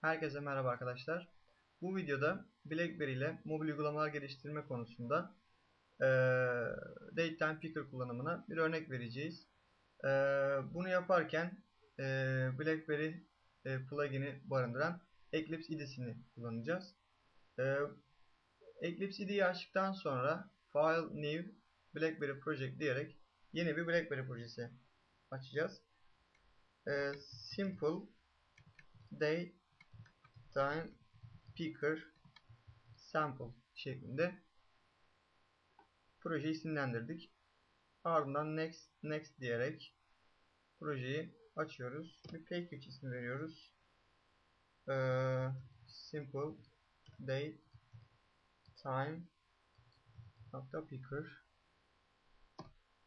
Herkese merhaba arkadaşlar. Bu videoda BlackBerry ile mobil uygulamalar geliştirme konusunda eee DateTime Picker kullanımına bir örnek vereceğiz. Eee, bunu yaparken eee, BlackBerry e, plugin'i barındıran Eclipse IDE'sini kullanacağız. Eee, Eclipse IDE'yi açtıktan sonra File New BlackBerry Project diyerek yeni bir BlackBerry projesi açacağız. Eee, simple day time picker sample şeklinde projeyi isimlendirdik. Ardından next next diyerek projeyi açıyoruz. Bir package ismi veriyoruz. Ee, simple date time nokta picker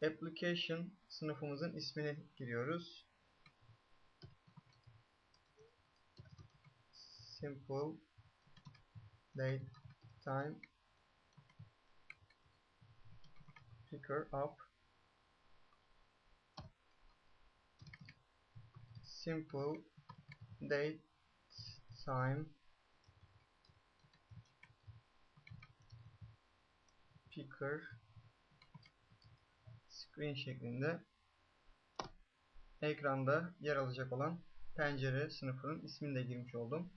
application sınıfımızın ismini giriyoruz. Simple date time picker up simple date time picker screen şeklinde ekranda yer alacak olan pencere sınıfının ismini de girmiş oldum.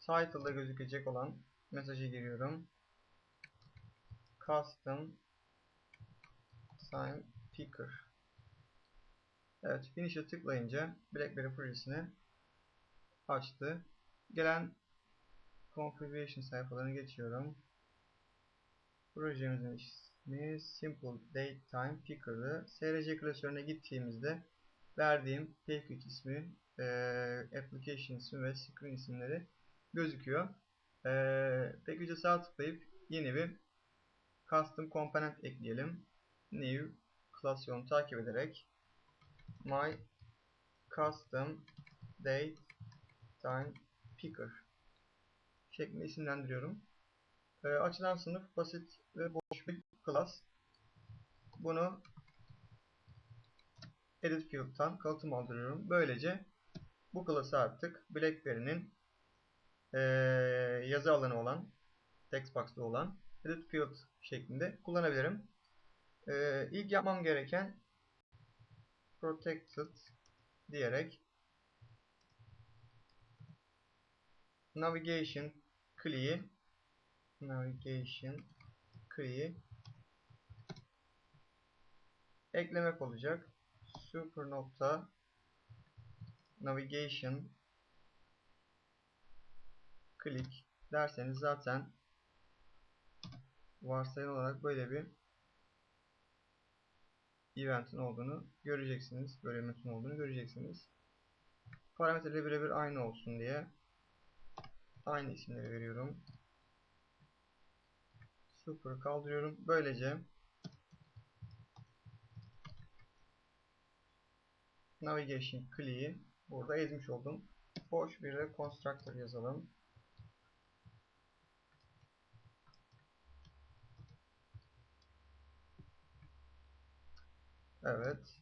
Title'da gözükecek olan mesajı giriyorum. Custom Sign Picker. Evet, Finish'e tıklayınca BlackBerry projesini açtı. Gelen configuration sayfalarını geçiyorum. Projemizin ismi Simple Date Time Picker'dı. SRC klasörüne gittiğimizde verdiğim package ismi, e, application ismi ve screen isimleri gözüküyor. Ee, package'e sağ tıklayıp yeni bir custom component ekleyelim. New class takip ederek my custom date time picker şeklinde isimlendiriyorum. Ee, açılan sınıf basit ve boş bir class. Bunu edit field'tan kalıtım aldırıyorum. Böylece bu class'ı artık BlackBerry'nin e, yazı alanı olan text olan edit field şeklinde kullanabilirim. E, ilk yapmam gereken protected diyerek navigation key'i navigation key'i eklemek olacak. Super nokta navigation click derseniz zaten varsayılan olarak böyle bir eventin olduğunu göreceksiniz. Böyle eventin olduğunu göreceksiniz. Parametreleri birebir aynı olsun diye aynı isimleri veriyorum. Super kaldırıyorum. Böylece navigation click'i burada ezmiş oldum. Boş bir de constructor yazalım. Evet.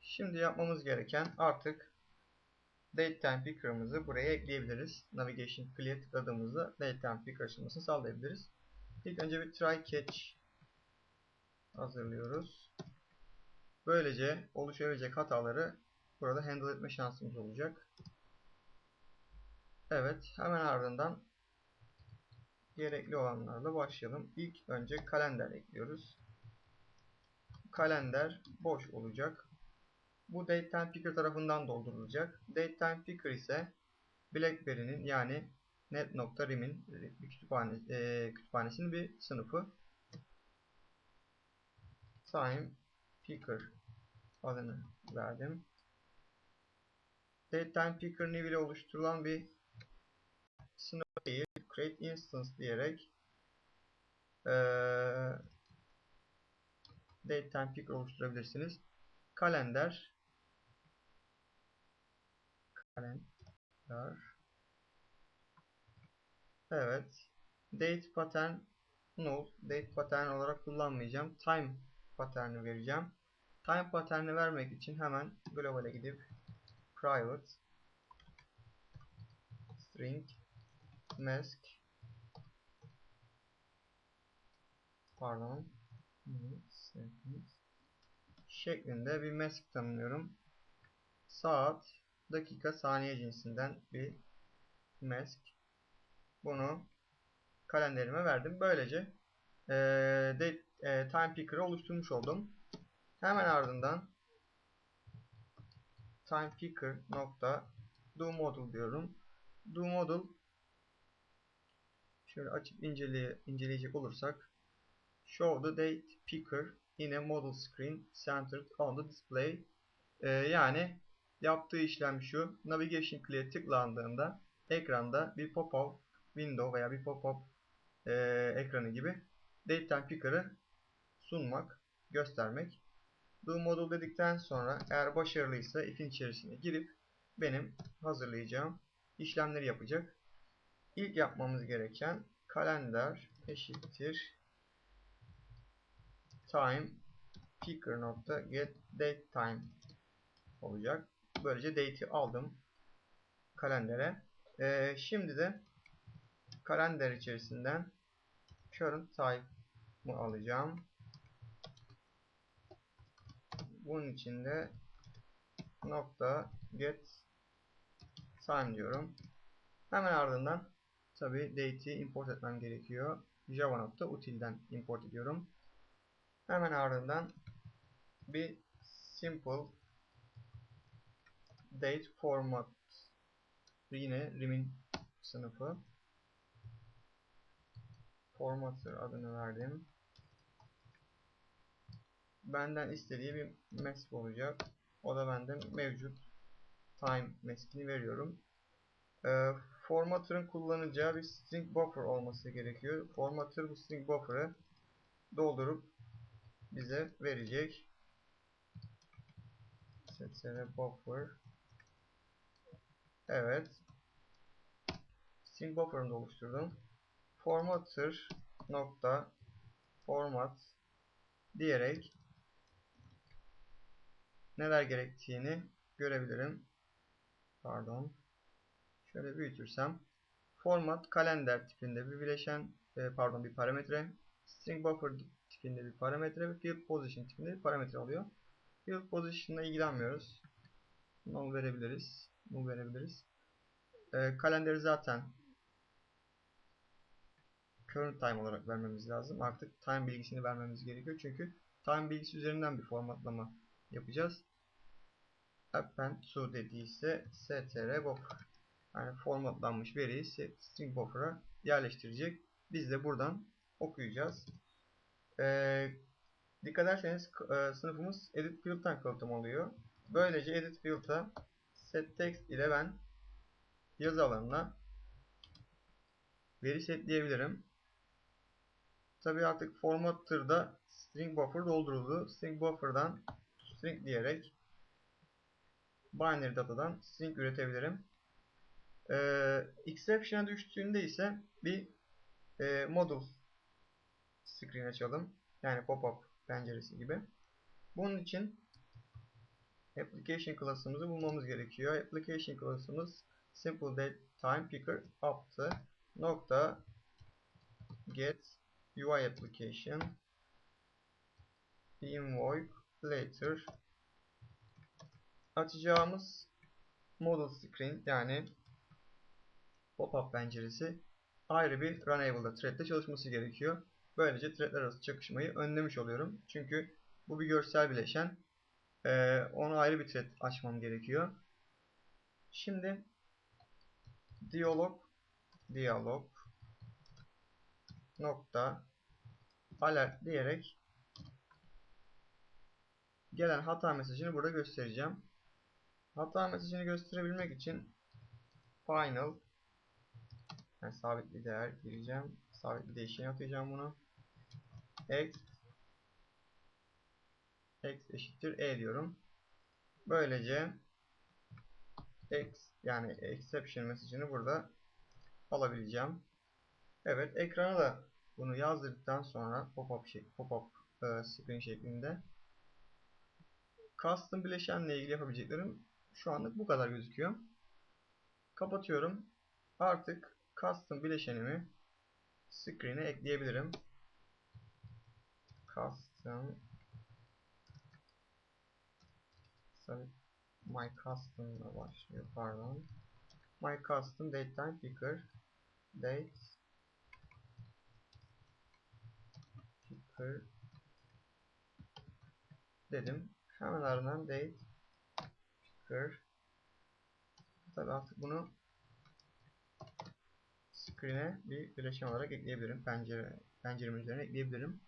Şimdi yapmamız gereken artık datetime picker'ımızı buraya ekleyebiliriz. Navigation clear tıkladığımızda datetime picker açılmasını sağlayabiliriz. İlk önce bir try catch hazırlıyoruz. Böylece oluşabilecek hataları burada handle etme şansımız olacak. Evet, hemen ardından gerekli olanlarla başlayalım. İlk önce kalender ekliyoruz kalender boş olacak. Bu datetime picker tarafından doldurulacak. Datetime picker ise BlackBerry'nin yani net.rim'in bir kütüphane, e, kütüphanesinin bir sınıfı. Time picker adını verdim. Datetime picker new ile oluşturulan bir sınıf değil. Create instance diyerek ee, datetime picker oluşturabilirsiniz. Kalender kalender Evet. Date pattern null. Date pattern olarak kullanmayacağım. Time pattern'ı vereceğim. Time pattern'ı vermek için hemen global'e gidip private string mask pardon şeklinde bir mask tanımlıyorum. Saat, dakika, saniye cinsinden bir mask. Bunu kalenderime verdim. Böylece e, date, e, time picker'ı oluşturmuş oldum. Hemen ardından time picker nokta do model diyorum. Do model şöyle açıp inceleye, inceleyecek olursak show the date picker in a model screen centered on the display. Ee, yani yaptığı işlem şu. Navigation clear tıklandığında ekranda bir pop-up window veya bir pop-up e, ekranı gibi datetime picker'ı sunmak göstermek. Do model dedikten sonra eğer başarılıysa if'in içerisine girip benim hazırlayacağım işlemleri yapacak. İlk yapmamız gereken kalender eşittir time picker nokta get date time olacak. Böylece date'i aldım kalendere. Ee, şimdi de kalender içerisinden current type'ı alacağım. Bunun içinde nokta get time diyorum. Hemen ardından tabi date'i import etmem gerekiyor. Java nokta util'den import ediyorum. Hemen ardından bir simple date format yine rim'in sınıfı formatter adını verdim. Benden istediği bir mask olacak. O da benden mevcut time maskini veriyorum. Ee, formatter'ın kullanacağı bir string buffer olması gerekiyor. Formatter bu string buffer'ı doldurup bize verecek. String buffer Evet. String buffer'ını da oluşturdum. Formatter nokta format diyerek neler gerektiğini görebilirim. Pardon. Şöyle büyütürsem format kalender tipinde bir bileşen e, pardon bir parametre string buffer tipinde bir parametre ve field position tipinde bir parametre alıyor. Field position ile ilgilenmiyoruz. Null verebiliriz. Null verebiliriz. E, kalenderi zaten current time olarak vermemiz lazım. Artık time bilgisini vermemiz gerekiyor. Çünkü time bilgisi üzerinden bir formatlama yapacağız. Append to dediyse str buffer. Yani formatlanmış veriyi string buffer'a yerleştirecek. Biz de buradan okuyacağız. Ee, dikkat ederseniz e, sınıfımız edit field'dan kalıtım oluyor. Böylece edit field'a set text ile ben yazı alanına veri setleyebilirim. Tabi artık formatter'da string buffer dolduruldu. String buffer'dan string diyerek binary datadan string üretebilirim. Ee, exception'a düştüğünde ise bir e, model screen açalım. Yani pop-up penceresi gibi. Bunun için application class'ımızı bulmamız gerekiyor. Application class'ımız simple date time picker up'tı. Nokta get UI application invoke later açacağımız model screen yani pop-up penceresi ayrı bir runable'da thread'de çalışması gerekiyor. Böylece threadler arası çakışmayı önlemiş oluyorum. Çünkü bu bir görsel bileşen. Ee, onu ayrı bir thread açmam gerekiyor. Şimdi diyalog diyalog nokta alert diyerek gelen hata mesajını burada göstereceğim. Hata mesajını gösterebilmek için final yani sabit bir değer gireceğim. Sabit bir değişken atacağım bunu. X x eşittir e diyorum. Böylece x yani exception mesajını burada alabileceğim. Evet ekrana da bunu yazdırdıktan sonra pop-up şey, pop-up e, screen şeklinde custom bileşenle ilgili yapabileceklerim şu anlık bu kadar gözüküyor. Kapatıyorum. artık custom bileşenimi screen'e ekleyebilirim. Custom Sorry, my custom'la başlıyor pardon. My custom datetime picker date picker dedim. Hemen ardından date picker Tabi artık bunu screen'e bir bileşen olarak ekleyebilirim. Pencere, penceremin üzerine ekleyebilirim.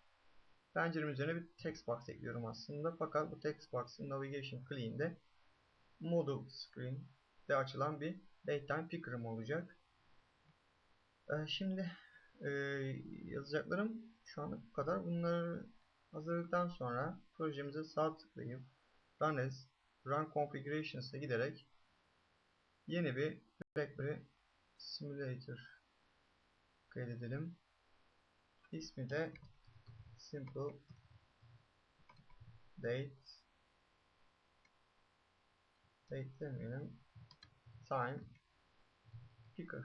Penceremin üzerine bir text box ekliyorum aslında. Fakat bu text box'ın navigation clean'de model screen'de açılan bir datetime picker'ım olacak. Ee, şimdi e, yazacaklarım şu anda bu kadar. Bunları hazırladıktan sonra projemize sağ tıklayıp Run as Run Configurations'a giderek yeni bir BlackBerry Simulator kaydedelim. İsmi de Simple. Date. Date demeyelim. Time. Picker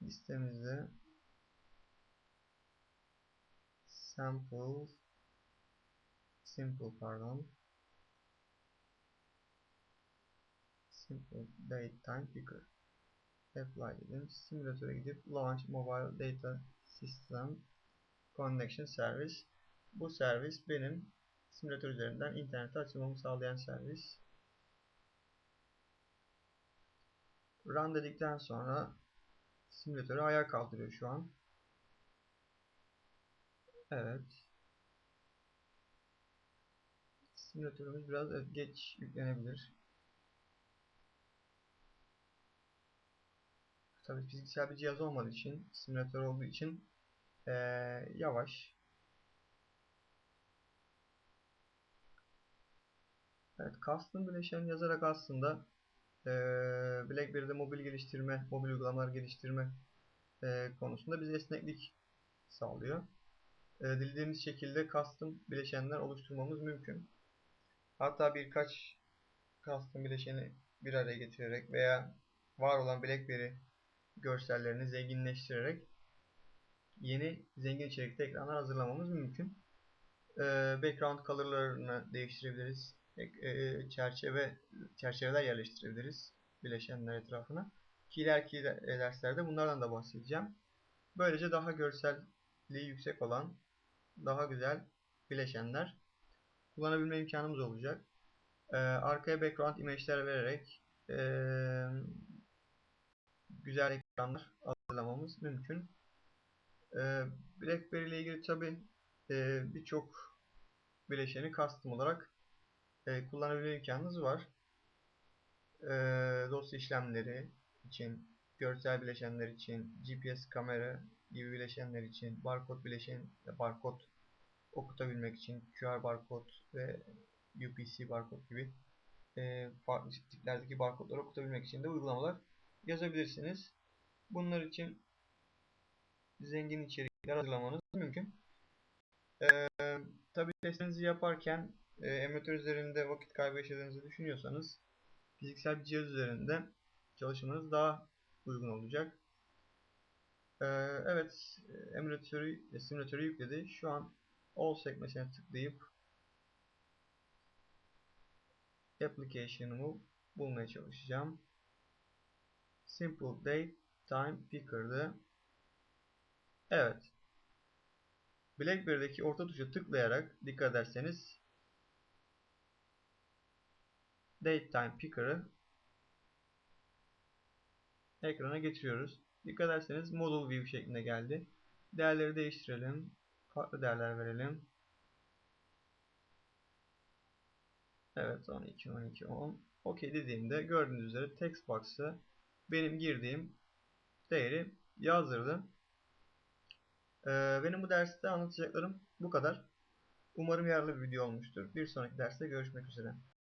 listemizde sample simple pardon. Simple date time picker apply dedim. Simülatöre gidip launch mobile data system connection service bu servis benim simülatör üzerinden internete açılmamı sağlayan servis. Run dedikten sonra simülatörü ayağa kaldırıyor şu an. Evet. Simülatörümüz biraz geç yüklenebilir. Tabii fiziksel bir cihaz olmadığı için, simülatör olduğu için ee, yavaş. Evet, custom bileşen yazarak aslında e, BlackBerry'de mobil geliştirme, mobil uygulamalar geliştirme e, konusunda bize esneklik sağlıyor. E, dilediğimiz şekilde custom bileşenler oluşturmamız mümkün. Hatta birkaç custom bileşeni bir araya getirerek veya var olan BlackBerry görsellerini zenginleştirerek yeni zengin içerikli ekranlar hazırlamamız mümkün. E, background color'larını değiştirebiliriz. E, çerçeve çerçeveler yerleştirebiliriz bileşenler etrafına. Ki ileriki derslerde bunlardan da bahsedeceğim. Böylece daha görselliği yüksek olan daha güzel bileşenler kullanabilme imkanımız olacak. Ee, arkaya background image'ler vererek e, güzel ekranlar hazırlamamız mümkün. Ee, BlackBerry ile ilgili tabi e, birçok bileşeni custom olarak e, imkanınız var. E, dosya işlemleri için, görsel bileşenler için, GPS kamera gibi bileşenler için, barkod bileşen, barkod okutabilmek için, QR barkod ve UPC barkod gibi e, farklı tiplerdeki barkodları okutabilmek için de uygulamalar yazabilirsiniz. Bunlar için zengin içerikler hazırlamanız mümkün. Ee, tabii testinizi yaparken e, emülatör üzerinde vakit kaybı yaşadığınızı düşünüyorsanız fiziksel bir cihaz üzerinde çalışmanız daha uygun olacak. Ee, evet, emülatörü, simülatörü yükledi. Şu an All sekmesine tıklayıp application'ımı bulmaya çalışacağım. Simple Date Time Picker'dı. Evet. BlackBerry'deki orta tuşa tıklayarak dikkat ederseniz DateTime Picker'ı ekrana getiriyoruz. Dikkat ederseniz Model View şeklinde geldi. Değerleri değiştirelim. Farklı değerler verelim. Evet 12, 12, 10. OK dediğimde gördüğünüz üzere text box'ı benim girdiğim değeri yazdırdı. Ee, benim bu derste anlatacaklarım bu kadar. Umarım yararlı bir video olmuştur. Bir sonraki derste görüşmek üzere.